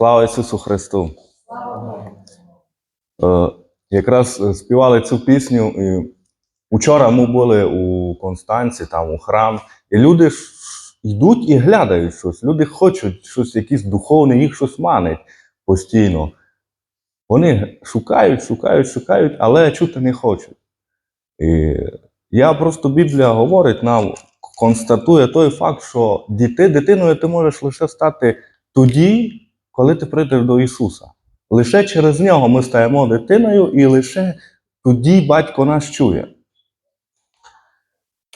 Слава Ісусу Христу! Е, якраз е, співали цю пісню. І учора ми були у Констанці, там у храм, і люди йдуть і глядають щось. Люди хочуть щось, якісь духовне, їх щось манить постійно. Вони шукають, шукають, шукають, але чути не хочуть. І я просто Біблія говорить нам, констатує той факт, що діти, дитиною ти можеш лише стати тоді, коли ти прийдеш до Ісуса. Лише через нього ми стаємо дитиною, і лише тоді батько нас чує.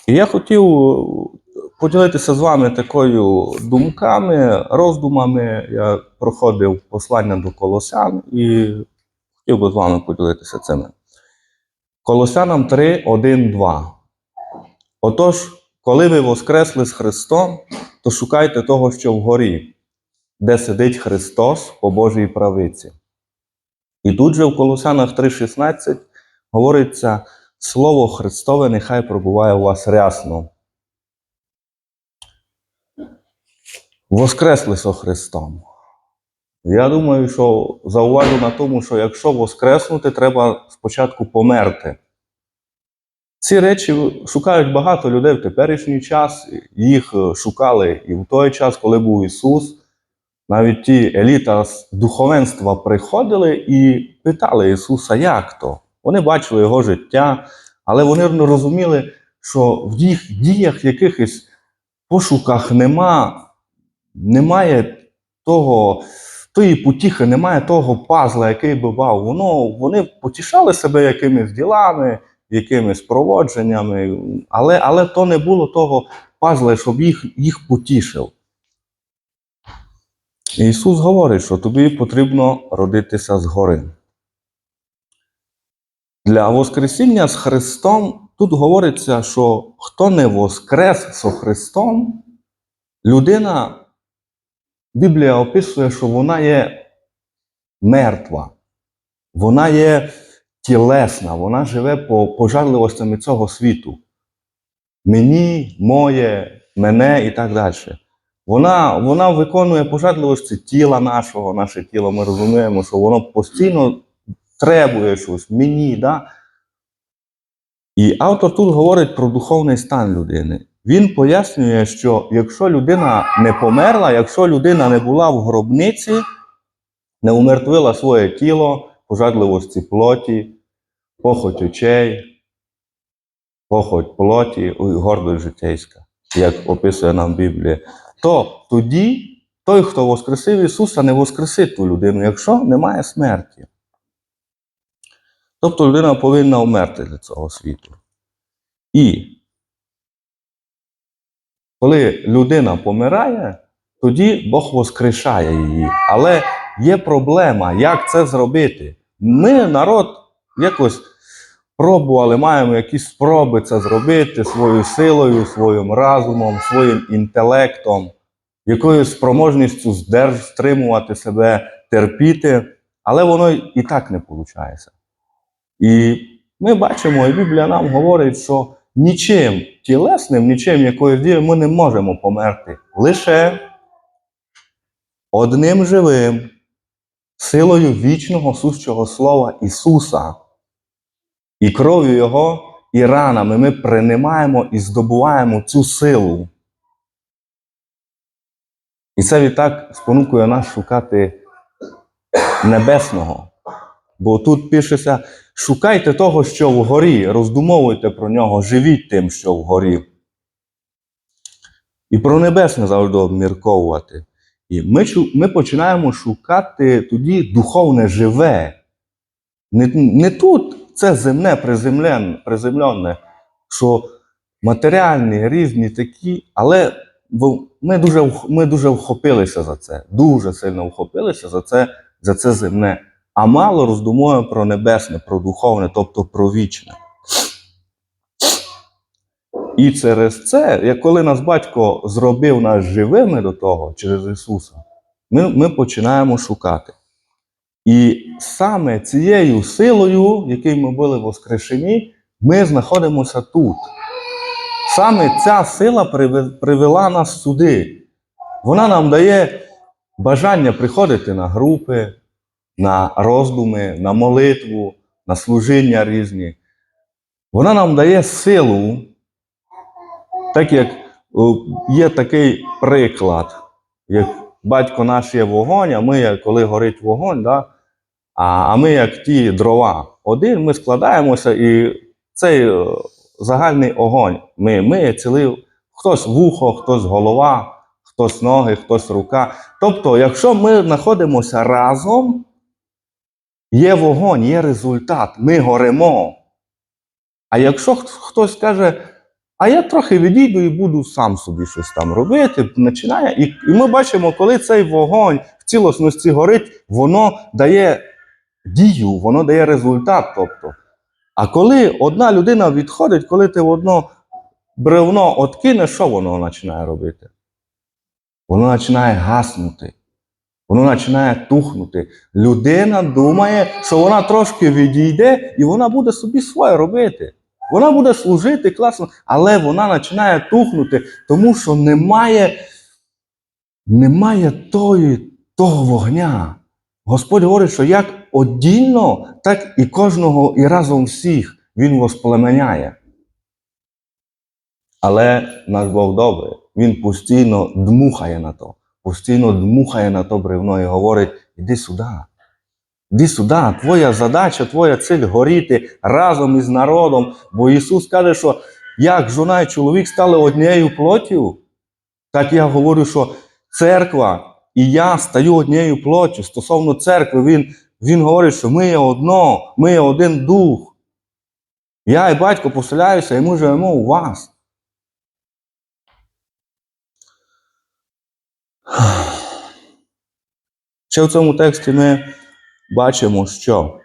І я хотів поділитися з вами такою думками, роздумами. Я проходив послання до Колосян і хотів би з вами поділитися цими. Колосянам 3, 1, 2. Отож, коли ви воскресли з Христом, то шукайте того, що вгорі, де сидить Христос по Божій правиці. І тут же в Колосянах 3,16 говориться: Слово Христове нехай пробуває у вас рясно. Воскресли Христом. Я думаю, що зауважу на тому, що якщо воскреснути, треба спочатку померти. Ці речі шукають багато людей в теперішній час. Їх шукали і в той час, коли був Ісус. Навіть ті еліта з духовенства приходили і питали Ісуса, як то? Вони бачили Його життя, але вони розуміли, що в їх діях, якихось пошуках нема, немає того, тої потіхи, немає того пазла, який би бав. Воно, вони потішали себе якимись ділами, якимись проводженнями, але, але то не було того пазла, щоб їх, їх потішив. Ісус говорить, що тобі потрібно родитися згори. Для Воскресіння з Христом тут говориться, що хто не воскрес со Христом, людина, Біблія описує, що вона є мертва, вона є тілесна, вона живе по пожарливостями цього світу. Мені, моє, мене і так далі. Вона, вона виконує пожадливості тіла нашого, наше тіло. Ми розуміємо, що воно постійно требує щось мені. Да? І автор тут говорить про духовний стан людини. Він пояснює, що якщо людина не померла, якщо людина не була в гробниці, не умертвила своє тіло, пожадливості плоті, похоть очей, похоть плоті, гордость житейська, як описує нам Біблія, то тоді той, хто воскресив Ісуса, не воскресить ту людину, якщо немає смерті. Тобто людина повинна вмерти для цього світу. І коли людина помирає, тоді Бог воскрешає її. Але є проблема, як це зробити. Ми, народ, якось пробували, маємо якісь спроби це зробити своєю силою, своїм разумом, своїм інтелектом, якоюсь спроможністю здерж, стримувати себе, терпіти, але воно і так не виходить. І ми бачимо, і Біблія нам говорить, що нічим тілесним, нічим якоюсь дією ми не можемо померти. Лише одним живим, силою вічного сущого Слова Ісуса. І кров'ю Його, і ранами ми приймаємо і здобуваємо цю силу. І це відтак спонукує нас шукати небесного. Бо тут пишеться: шукайте того, що вгорі, роздумовуйте про нього, живіть тим, що вгорі. І про небесне завжди обмірковувати. І ми, ми починаємо шукати тоді духовне живе. Не, не тут це земне приземлене, що матеріальні, різні такі, але ми дуже, ми дуже вхопилися за це, дуже сильно вхопилися за це, за це земне, а мало роздумуємо про небесне, про духовне, тобто про вічне. І через це, як коли нас батько зробив нас живими до того через Ісуса, ми, ми починаємо шукати. І саме цією силою, якою ми були воскрешені, ми знаходимося тут. Саме ця сила привела нас сюди. Вона нам дає бажання приходити на групи, на роздуми, на молитву, на служіння різні. Вона нам дає силу, так як є такий приклад, як батько наш є вогонь, а ми, коли горить вогонь, да, а, а ми як ті дрова. Один ми складаємося, і цей е, загальний огонь. Ми, ми цілий, хтось вухо, хтось голова, хтось ноги, хтось рука. Тобто, якщо ми знаходимося разом, є вогонь, є результат, ми горемо. А якщо хтось каже, а я трохи відійду і буду сам собі щось там робити, починає. І, і ми бачимо, коли цей вогонь в цілісності горить, воно дає дію, воно дає результат. Тобто. А коли одна людина відходить, коли ти одно бревно откинеш, що воно починає робити? Воно починає гаснути. Воно починає тухнути. Людина думає, що вона трошки відійде і вона буде собі своє робити. Вона буде служити класно, але вона починає тухнути, тому що немає, немає тої, того вогня. Господь говорить, що як одільно, так і кожного і разом всіх Він воспламеняє. Але наш Бог добрий, Він постійно дмухає на то, постійно дмухає на то бревно і говорить: іди сюди. Іди сюди, твоя задача, твоя ціль горіти разом із народом. Бо Ісус каже, що як жона і чоловік стали однією плоттю, так я говорю, що церква і я стаю однією плоттю. Стосовно церкви, Він, він говорить, що ми є одно, ми є один дух. Я і батько поселяюся, і ми живемо у вас. Ще в цьому тексті ми бачимо, що,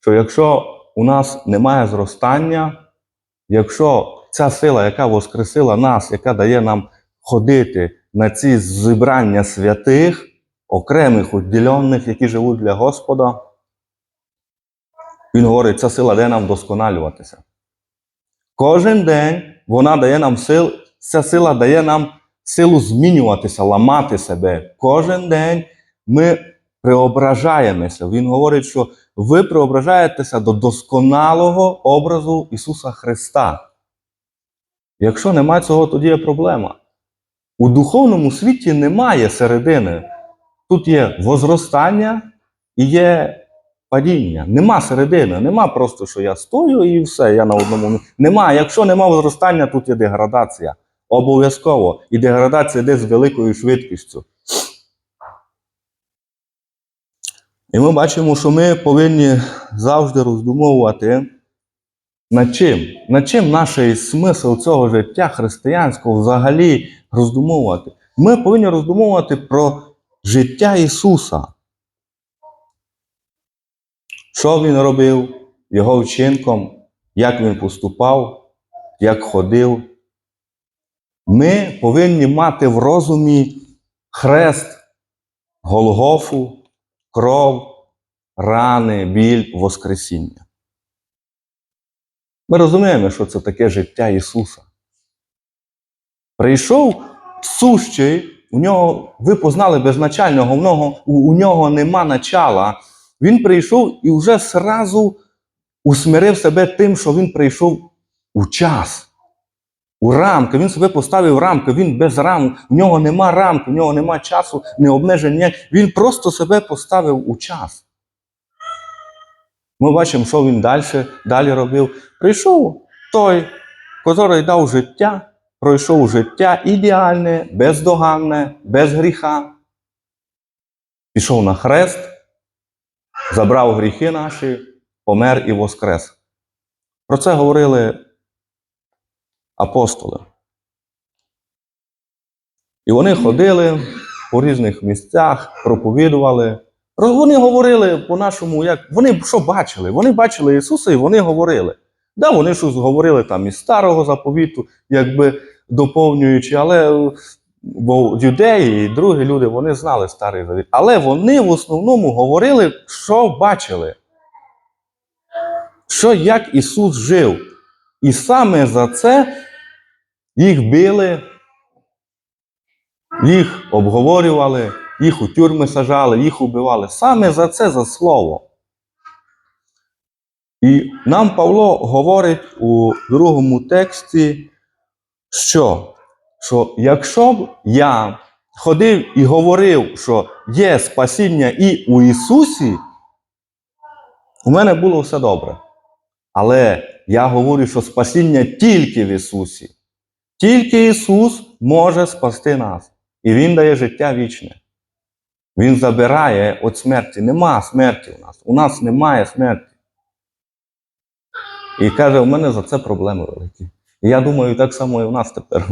що якщо у нас немає зростання, якщо ця сила, яка воскресила нас, яка дає нам ходити на ці зібрання святих, окремих, відділених, які живуть для Господа, він говорить, ця сила дає нам вдосконалюватися. Кожен день вона дає нам сил, ця сила дає нам силу змінюватися, ламати себе. Кожен день ми преображаємося. Він говорить, що ви преображаєтеся до досконалого образу Ісуса Христа. Якщо немає цього, тоді є проблема. У духовному світі немає середини. Тут є возростання і є падіння. Нема середини, нема просто, що я стою і все, я на одному. Нема. Якщо нема зростання, тут є деградація. Обов'язково. І деградація йде з великою швидкістю. І ми бачимо, що ми повинні завжди роздумовувати, над чим? Над чим наш смисл цього життя християнського взагалі роздумовувати? Ми повинні роздумовувати про життя Ісуса. Що Він робив Його вчинком, як Він поступав, як ходив. Ми повинні мати в розумі хрест, Голгофу, кров, рани, біль, Воскресіння. Ми розуміємо, що це таке життя Ісуса. Прийшов сущий, у нього, ви познали безначального, нього, у, у нього нема начала. Він прийшов і вже сразу усмирив себе тим, що він прийшов у час. У рамки, він себе поставив рамки, він без рам, в нього нема рамки, в нього нема часу, не обмеження. Він просто себе поставив у час. Ми бачимо, що він далі, далі робив. Прийшов той, який дав життя, пройшов життя ідеальне, бездоганне, без гріха. Пішов на хрест, забрав гріхи наші, помер і воскрес. Про це говорили апостоли. І вони ходили по різних місцях, проповідували. Вони говорили по-нашому, як вони що бачили? Вони бачили Ісуса і вони говорили. Да, вони щось говорили там із старого заповіту, якби доповнюючи, але е, бо юдеї і другі люди вони знали старий завіт. Але вони в основному говорили, що бачили. Що як Ісус жив. І саме за це їх били, їх обговорювали, їх у тюрми сажали, їх убивали. Саме за це за слово. І нам Павло говорить у другому тексті, що, що якщо б я ходив і говорив, що є спасіння і у Ісусі, у мене було все добре. Але я говорю, що спасіння тільки в Ісусі. Тільки Ісус може спасти нас. І Він дає життя вічне. Він забирає від смерті. Нема смерті у нас. У нас немає смерті. І каже, у мене за це проблеми великі. І я думаю, так само і у нас тепер.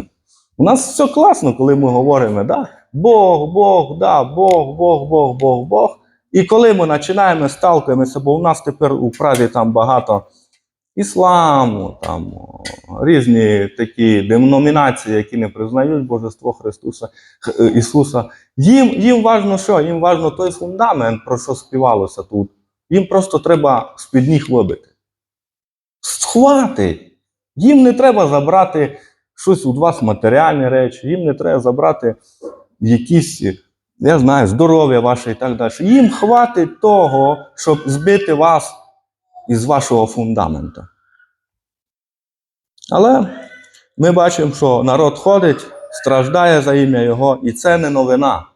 У нас все класно, коли ми говоримо, да? Бог, Бог, да, Бог, Бог, Бог, Бог, Бог. І коли ми починаємо сталкуємося, бо у нас тепер у Праді там багато ісламу, там різні такі деномінації, які не признають Божество Христуса, е, Ісуса. Їм, їм важно що? Їм важно той фундамент, про що співалося тут. Їм просто треба з-під ніг вибити. Схвати. Їм не треба забрати щось у вас матеріальні речі, їм не треба забрати якісь, я знаю, здоров'я ваше і так далі. Їм хватить того, щоб збити вас із вашого фундаменту. Але ми бачимо, що народ ходить, страждає за ім'я Його, і це не новина.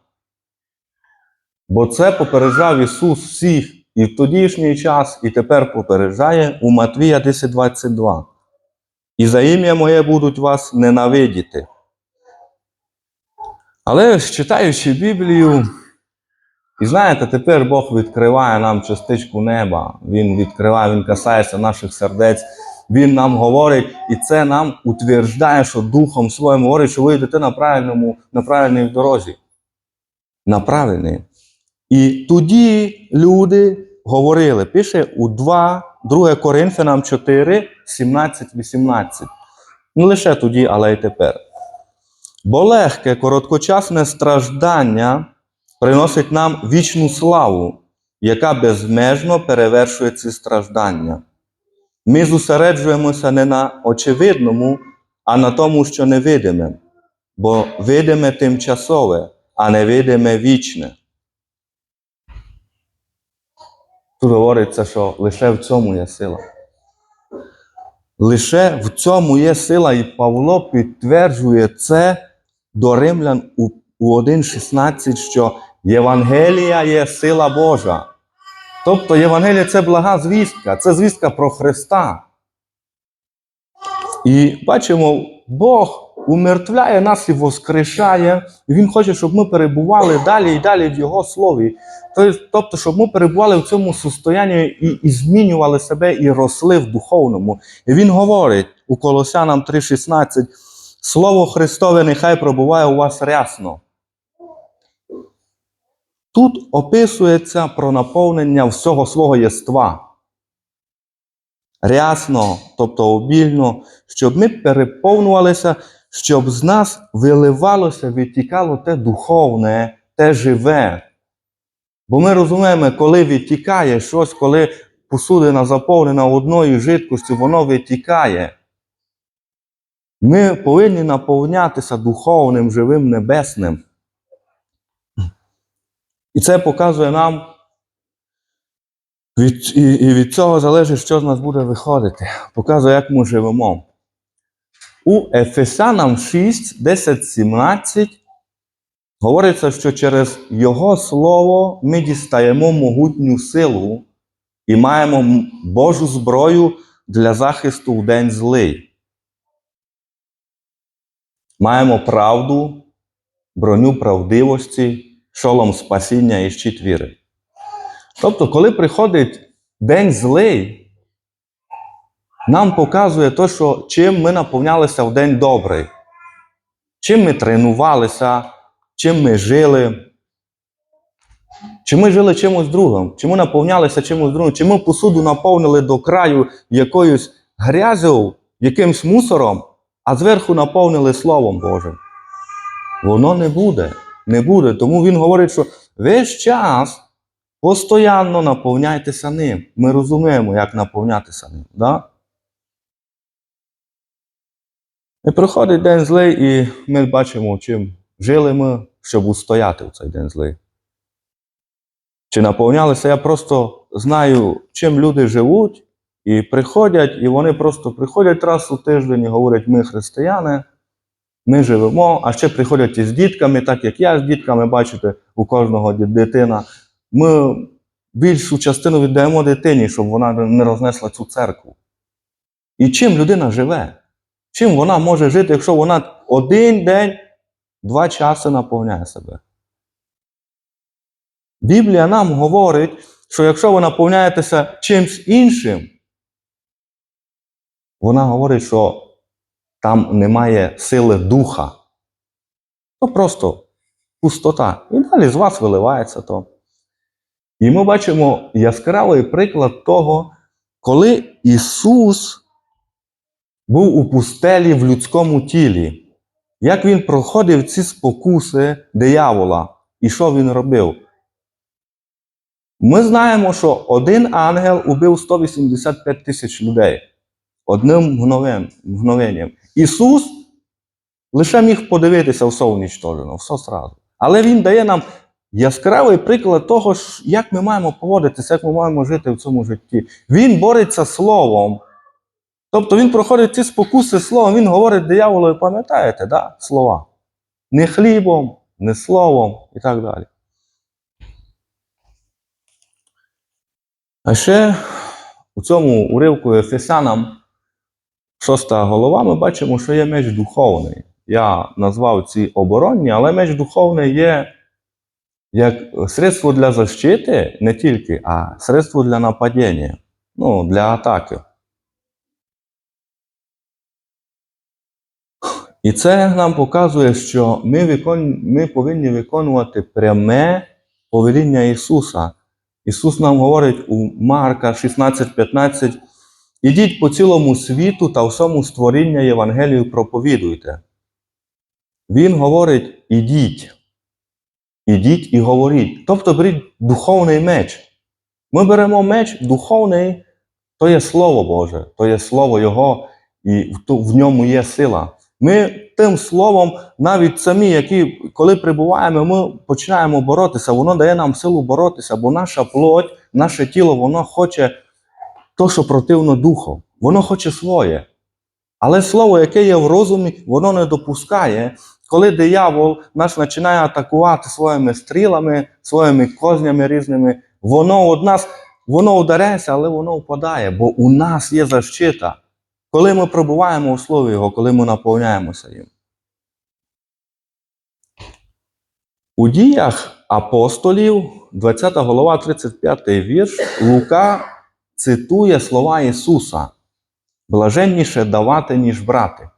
Бо це попереджав Ісус всіх і в тодішній час, і тепер попереджає у Матвія 10:22. І за ім'я моє будуть вас ненавидіти. Але читаючи Біблію, і знаєте, тепер Бог відкриває нам частичку неба. Він відкриває, Він касається наших сердець. Він нам говорить, і це нам утверждає, що Духом Своїм говорить, що ви йдете на правильному, на правильній дорозі. На правильній. І тоді люди говорили, пише у 2, 2 Коринфянам 4, 17, 18. Не лише тоді, але й тепер. Бо легке, короткочасне страждання приносить нам вічну славу, яка безмежно перевершує ці страждання. Ми зосереджуємося не на очевидному, а на тому, що невидиме, бо видиме тимчасове, а невидиме вічне. Тут говориться, що лише в цьому є сила. Лише в цьому є сила, і Павло підтверджує це до римлян у, у 1.16, що Євангелія є сила Божа. Тобто Євангелія це блага звістка, це звістка про Христа. І бачимо, Бог умертвляє нас і воскрешає. Він хоче, щоб ми перебували далі і далі в Його слові. Тобто, щоб ми перебували в цьому состоянні і, і змінювали себе і росли в духовному. І Він говорить у Колосянам 3,16: Слово Христове нехай пробуває у вас рясно. Тут описується про наповнення всього свого єства. Рясно, тобто обільно, щоб ми переповнювалися, щоб з нас виливалося, відтікало те духовне, те живе. Бо ми розуміємо, коли відтікає щось, коли посудина заповнена одною жидкістю, воно витікає. Ми повинні наповнятися духовним, живим небесним. І це показує нам, від, і, і від цього залежить, що з нас буде виходити. Показує, як ми живемо. У Ефесянам 6, 10, 17 говориться, що через Його Слово ми дістаємо могутню силу і маємо Божу зброю для захисту в день злий. Маємо правду, броню правдивості, шолом спасіння і щит віри. Тобто, коли приходить день злий, нам показує те, що чим ми наповнялися в день добрий, чим ми тренувалися, чим ми жили, чи ми жили чимось другим, чи ми наповнялися чимось другим, чи ми посуду наповнили до краю якоюсь грязю, якимсь мусором, а зверху наповнили Словом Божим. Воно не буде. Не буде. Тому він говорить, що весь час постоянно наповняйтеся ним. Ми розуміємо, як наповнятися ним. Да? І приходить день злий, і ми бачимо, чим жили ми, щоб устояти в цей день злий? Чи наповнялися? Я просто знаю, чим люди живуть, і приходять, і вони просто приходять раз у тиждень і говорять, ми християни, ми живемо, а ще приходять із дітками, так як я з дітками, бачите, у кожного дитина. Ми більшу частину віддаємо дитині, щоб вона не рознесла цю церкву. І чим людина живе? Чим вона може жити, якщо вона один день, два часи наповняє себе? Біблія нам говорить, що якщо ви наповняєтеся чимсь іншим, вона говорить, що там немає сили духа. То просто пустота. І далі з вас виливається то. І ми бачимо яскравий приклад того, коли Ісус був у пустелі в людському тілі, як Він проходив ці спокуси диявола, і що він робив. Ми знаємо, що один ангел убив 185 тисяч людей одним мгновен- мгновенням. Ісус лише міг подивитися все унічтожено, все сразу. Але Він дає нам яскравий приклад того, як ми маємо поводитися, як ми маємо жити в цьому житті. Він бореться словом. Тобто він проходить ці спокуси словом, він говорить дияволу, пам'ятаєте, да? слова? Не хлібом, не словом і так далі. А ще у цьому уривку Ефесянам, шоста голова, ми бачимо, що є меч духовний. Я назвав ці оборонні, але меч духовний є як средство для защити не тільки, а средство для нападіння, ну, для атаки. І це нам показує, що ми, викон... ми повинні виконувати пряме повеління Ісуса. Ісус нам говорить у Марка 16:15, ідіть по цілому світу та всьому створіння Євангелію проповідуйте. Він говорить: ідіть. Ідіть і говоріть. Тобто беріть духовний меч. Ми беремо меч духовний, то є Слово Боже, то є Слово Його, і в ньому є сила. Ми тим словом, навіть самі, які коли прибуваємо, ми починаємо боротися, воно дає нам силу боротися, бо наша плоть, наше тіло, воно хоче то, що противно духу. Воно хоче своє. Але слово, яке є в розумі, воно не допускає, коли диявол нас починає атакувати своїми стрілами, своїми кознями різними, воно од нас, воно ударяється, але воно впадає, бо у нас є защита. Коли ми пробуваємо у Слові Його, коли ми наповняємося їм. У діях апостолів, 20 голова, 35 вірш, Лука цитує слова Ісуса: блаженніше давати, ніж брати.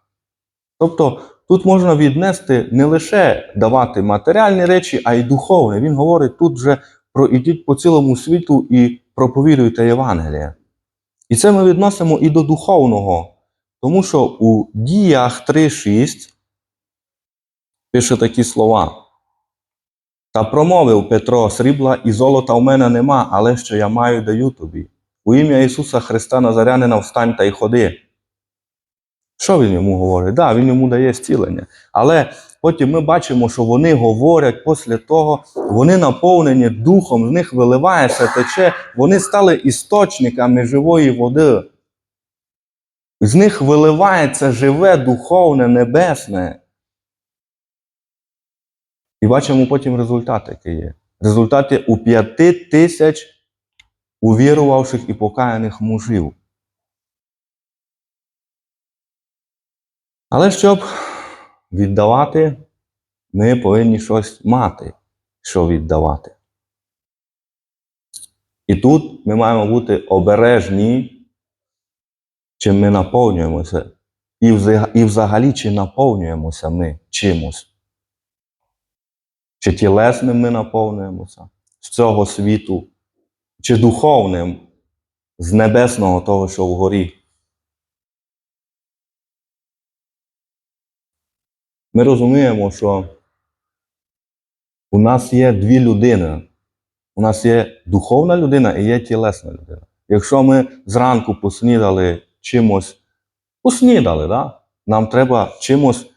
Тобто тут можна віднести не лише давати матеріальні речі, а й духовні. Він говорить тут вже про ідіть по цілому світу і проповідуйте Євангеліє. І це ми відносимо і до духовного, тому що у діях 3.6 пише такі слова. Та промовив Петро, срібла і золота в мене нема, але що я маю, даю тобі. У ім'я Ісуса Христа Назарянина встань та й ходи. Що він йому говорить? Так, да, він йому дає зцілення. Але потім ми бачимо, що вони говорять після того, вони наповнені духом, з них виливається тече, вони стали істочниками живої води. З них виливається живе, духовне, небесне. І бачимо потім результат, який є. Результати у п'яти тисяч увірувавших і покаяних мужів. Але щоб віддавати, ми повинні щось мати, що віддавати. І тут ми маємо бути обережні, чим ми наповнюємося, і взагалі чи наповнюємося ми чимось. Чи тілесним ми наповнюємося з цього світу, чи духовним з небесного того, що вгорі. Ми розуміємо, що у нас є дві людини. У нас є духовна людина і є тілесна людина. Якщо ми зранку поснідали чимось, поснідали, да? нам треба чимось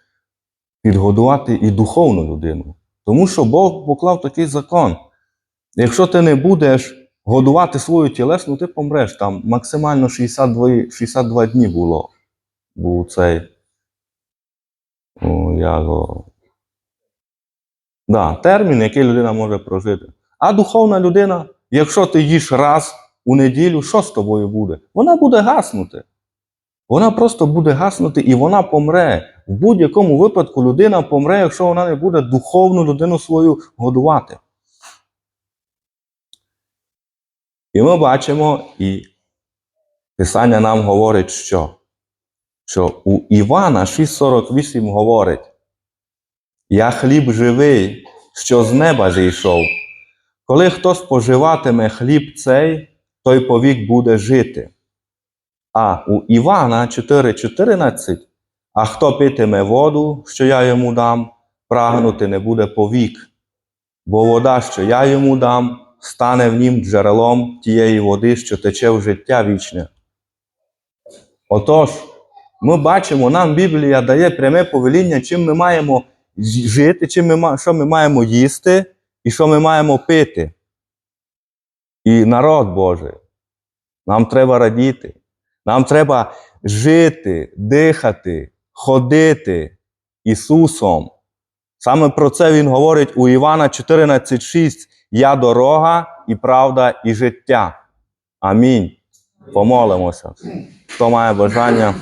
підгодувати і духовну людину. Тому що Бог поклав такий закон. Якщо ти не будеш годувати свою тілесну, ти помреш. Там максимально 62, 62 дні було. Був цей. О, як Да, термін, який людина може прожити. А духовна людина, якщо ти їш раз у неділю, що з тобою буде? Вона буде гаснути. Вона просто буде гаснути і вона помре. В будь-якому випадку людина помре, якщо вона не буде духовну людину свою годувати. І ми бачимо, і Писання нам говорить, що, що у Івана 6,48 говорить: Я хліб живий, що з неба зійшов. Коли хто споживатиме хліб цей, той повік буде жити. А у Івана 4,14, а хто питиме воду, що я йому дам, прагнути не буде повік, бо вода, що я йому дам, стане в нім джерелом тієї води, що тече в життя вічне. Отож, ми бачимо, нам Біблія дає пряме повеління, чим ми маємо жити, чим ми, що ми маємо їсти і що ми маємо пити. І народ Божий, нам треба радіти. Нам треба жити, дихати, ходити Ісусом. Саме про це Він говорить у Івана 14,6. Я дорога і правда, і життя. Амінь. Помолимося. Хто має бажання.